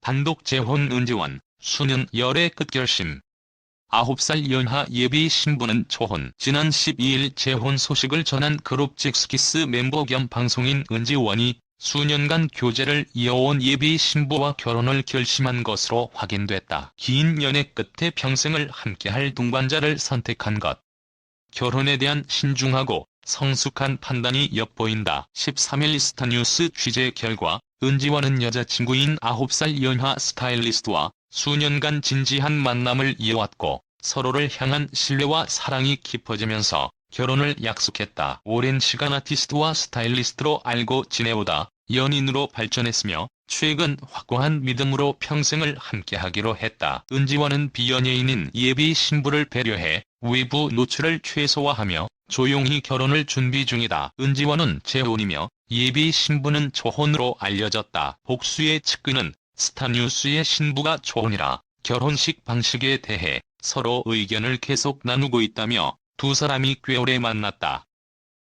단독 재혼 은지원, 수년 열애 끝결심. 9살 연하 예비 신부는 초혼. 지난 12일 재혼 소식을 전한 그룹 잭스키스 멤버 겸 방송인 은지원이 수년간 교제를 이어온 예비 신부와 결혼을 결심한 것으로 확인됐다. 긴 연애 끝에 평생을 함께할 동반자를 선택한 것. 결혼에 대한 신중하고 성숙한 판단이 엿보인다. 13일 스타뉴스 취재 결과 은지원은 여자친구인 9살 연하 스타일리스트와 수년간 진지한 만남을 이어왔고 서로를 향한 신뢰와 사랑이 깊어지면서 결혼을 약속했다. 오랜 시간 아티스트와 스타일리스트로 알고 지내오다 연인으로 발전했으며 최근 확고한 믿음으로 평생을 함께하기로 했다. 은지원은 비연예인인 예비 신부를 배려해 외부 노출을 최소화하며 조용히 결혼을 준비 중이다. 은지원은 재혼이며 예비 신부는 초혼으로 알려졌다. 복수의 측근은 스타뉴스의 신부가 초혼이라 결혼식 방식에 대해 서로 의견을 계속 나누고 있다며 두 사람이 꽤 오래 만났다.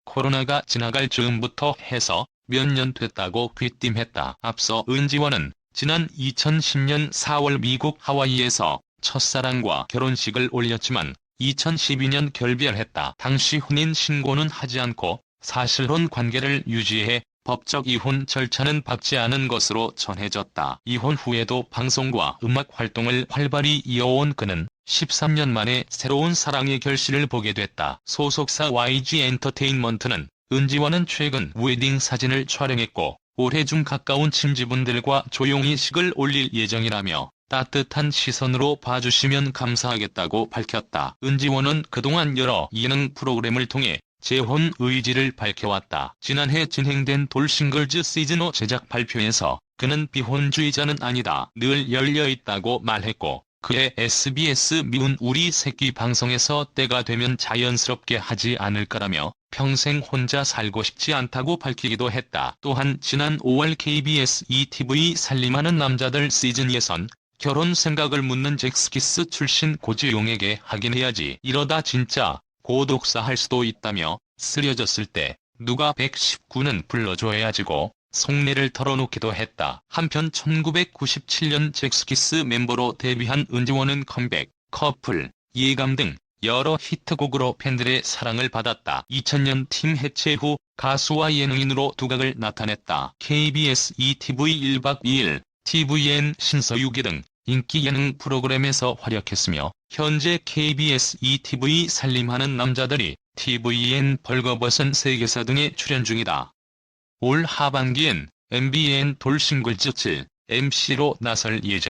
코로나가 지나갈 즈음부터 해서 몇 년 됐다고 귀띔했다. 앞서 은지원은 지난 2010년 4월 미국 하와이에서 첫사랑과 결혼식을 올렸지만 2012년 결별했다. 당시 혼인 신고는 하지 않고 사실혼 관계를 유지해 법적 이혼 절차는 밟지 않은 것으로 전해졌다. 이혼 후에도 방송과 음악 활동을 활발히 이어온 그는 13년 만에 새로운 사랑의 결실을 보게 됐다. 소속사 YG 엔터테인먼트는 은지원은 최근 웨딩 사진을 촬영했고 올해 중 가까운 친지분들과 조용히 식을 올릴 예정이라며 따뜻한 시선으로 봐주시면 감사하겠다고 밝혔다. 은지원은 그동안 여러 예능 프로그램을 통해 재혼 의지를 밝혀왔다. 지난해 진행된 돌싱글즈 시즌5 제작 발표에서 그는 비혼주의자는 아니다. 늘 열려있다고 말했고 그의 SBS 미운 우리 새끼 방송에서 때가 되면 자연스럽게 하지 않을까라며 평생 혼자 살고 싶지 않다고 밝히기도 했다. 또한 지난 5월 KBS ETV 살림하는 남자들 시즌2에선 결혼 생각을 묻는 잭스키스 출신 고지용에게 하긴 해야지 이러다 진짜 고독사 할 수도 있다며 쓰려졌을 때 누가 119는 불러줘야지고 속내를 털어놓기도 했다. 한편 1997년 잭스키스 멤버로 데뷔한 은지원은 컴백, 커플, 예감 등 여러 히트곡으로 팬들의 사랑을 받았다. 2000년 팀 해체 후 가수와 예능인으로 두각을 나타냈다. KBS ETV 1박 2일, TVN 신서유기 등 인기 예능 프로그램에서 활약했으며 현재 KBS ETV 살림하는 남자들이 TVN 벌거벗은 세계사 등에 출연 중이다. 올 하반기엔 MBN 돌싱글즈 7 MC로 나설 예정.